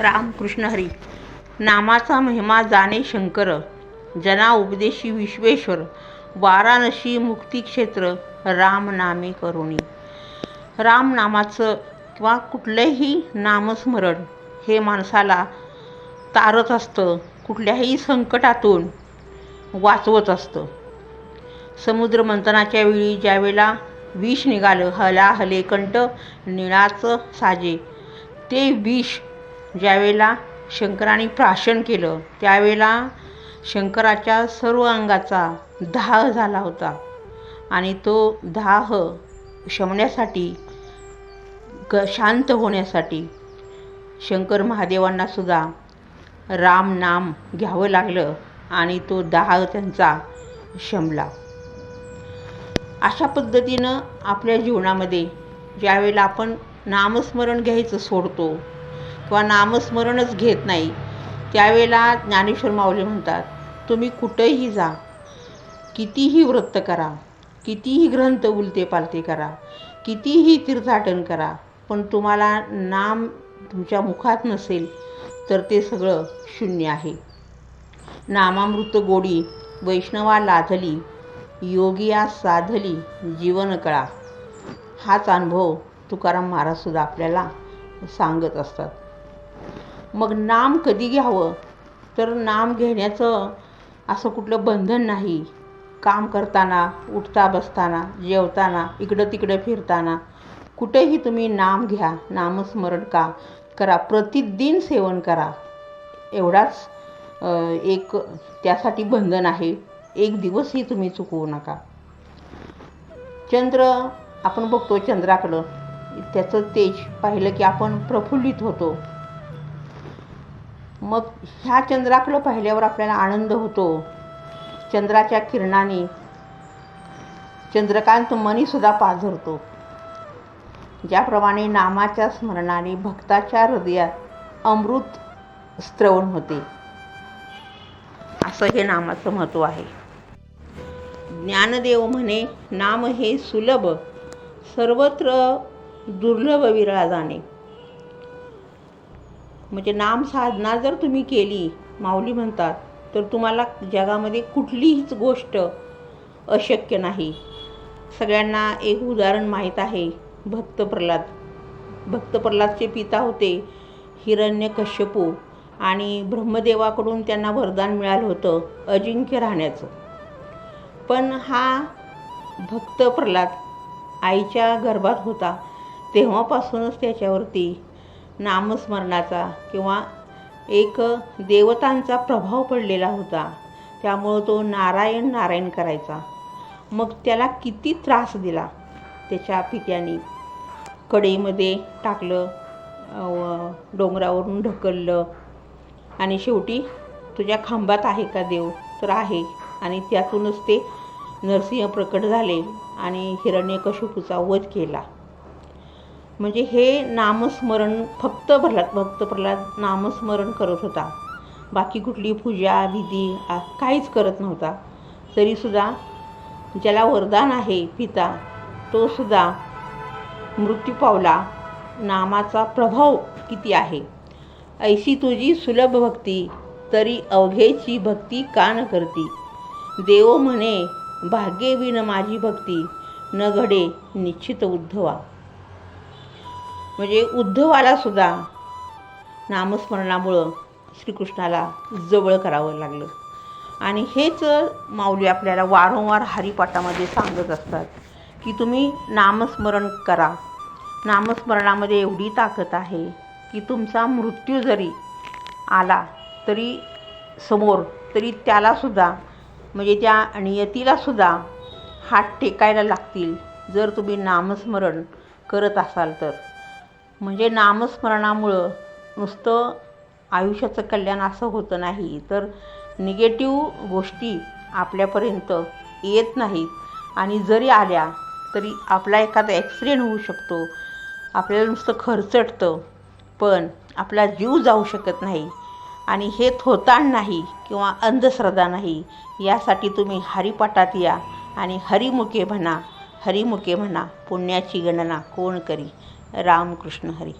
राम कृष्ण हरी. नामाचा महिमा जाणे शंकर. जना उपदेशी विश्वेश्वर. वाराणसी मुक्तिक्षेत्र राम नामे करुणी. राम नामाचं किंवा कुठलंही नामस्मरण हे माणसाला तारत असतं. कुठल्याही संकटातून वाचवत असतं. समुद्र मंथनाच्या वेळी ज्यावेळेला विष निघालं हला हले कंठ निळाचं साजे. ते विष ज्यावेळेला शंकराने प्राशन केलं त्यावेळेला शंकराच्या सर्व अंगाचा दाह झाला होता. आणि तो दाह शमण्यासाठी ग शांत होण्यासाठी शंकर महादेवांना सुद्धा राम नाम घ्यावं लागलं आणि तो दाह त्यांचा शमला. अशा पद्धतीनं आपल्या जीवनामध्ये ज्यावेळेला आपण नामस्मरण घ्यायचं सोडतो किंवा नामस्मरणच घेत नाही. त्यावेळेला ज्ञानेश्वर माऊली म्हणतात तुम्ही कुठेही जा कितीही व्रत करा कितीही ग्रंथ उलते पालते करा कितीही तीर्थाटन करा पण तुम्हाला नाम तुमच्या मुखात नसेल तर ते सगळं शून्य आहे. नामामृत गोडी वैष्णवा लाधली योगिया साधली जीवन कळा. हाच अनुभव तुकाराम महाराजसुद्धा आपल्याला सांगत असतात. मग नाम कधी घ्यावं? तर नाम घेण्याचं असं कुठलं बंधन नाही. काम करताना उठता बसताना जेवताना इकडं तिकडं फिरताना कुठेही तुम्ही नाम घ्या नामस्मरण का करा प्रतिदिन सेवन करा. एवढाच एक त्यासाठी बंधन आहे. एक दिवसही तुम्ही चुकवू नका. चंद्र आपण बघतो चंद्राकडं. त्याचं तेज पाहिलं की आपण प्रफुल्लित होतो. मग ह्या चंद्राकडं पाहिल्यावर आपल्याला आनंद होतो. चंद्राच्या किरणाने चंद्रकांत मनीसुद्धा पाझरतो ज्याप्रमाणे नामाच्या स्मरणाने भक्ताच्या हृदयात अमृत स्त्रवण होते. असं हे नामाचं महत्त्व आहे. ज्ञानदेव म्हणे नाम हे सुलभ सर्वत्र दुर्लभ विरळा जाणे. म्हणजे नाम साधना जर तुम्ही केली माऊली म्हणतात तर तुम्हाला जगामध्ये कुठलीहीच गोष्ट अशक्य नाही. सगळ्यांना एक उदाहरण माहीत आहे भक्त प्रल्हाद भक्त प्रल्हादचे पिता होते हिरण्य कश्यपू आणि ब्रह्मदेवाकडून त्यांना वरदान मिळालं होतं अजिंक्य राहण्याचं. पण हा भक्त प्रल्हाद आईच्या गर्भात होता. तेव्हापासूनच त्याच्यावरती नामस्मरणाचा किंवा एक देवतांचा प्रभाव पडलेला होता. त्यामुळं तो नारायण नारायण करायचा. मग त्याला किती त्रास दिला? त्याच्या पित्याने कढईमध्ये टाकलं डोंगरावरून ढकललं. आणि शेवटी तुझ्या खांबात आहे का देव? तर आहे. आणि त्यातूनच ते नरसिंह प्रकट झाले आणि हिरण्यकशिपूचा वध केला. म्हणजे हे नामस्मरण फक्त प्रल्हाद भक्त प्रल्हाद नामस्मरण करत होता. बाकी कुठली पूजा विधी काहीच करत नव्हता. तरीसुद्धा ज्याला वरदान आहे पिता तो सुद्धा मृत्यू पावला. नामाचा प्रभाव किती आहे? ऐशी तुझी सुलभ भक्ती तरी अवघेची भक्ती का न करती? देव म्हणे भाग्यविन माझी भक्ती न घडे निश्चित उद्धवा. म्हणजे उद्धवाला सुद्धा नामस्मरणामुळं श्रीकृष्णाला जवळ करावं लागलं. आणि हेच माऊली आपल्याला वारंवार हरिपाठामध्ये सांगत असतात की तुम्ही नामस्मरण करा. नामस्मरणामध्ये एवढी ताकद आहे की तुमचा मृत्यू जरी आला तरी समोर तरी त्यालासुद्धा म्हणजे त्या नियतीलासुद्धा हात टेकायला लागतील. जर तुम्ही नामस्मरण करत असाल तर. म्हणजे नामस्मरणामुळं नुसतं आयुष्याचं कल्याण असं होतं नाही. तर निगेटिव्ह गोष्टी आपल्यापर्यंत येत नाहीत. आणि जरी आल्या तरी आपला एखादा ॲक्सिडेंट होऊ शकतो. आपल्याला नुसतं खरचटतं. पण आपला जीव जाऊ शकत नाही. आणि हे थोताण नाही किंवा अंधश्रद्धा नाही यासाठी तुम्ही हरिपाठात या आणि हरिमुखे म्हणा हरिमुखे म्हणा पुण्याची गणना कोण करी? रामकृष्ण हरी.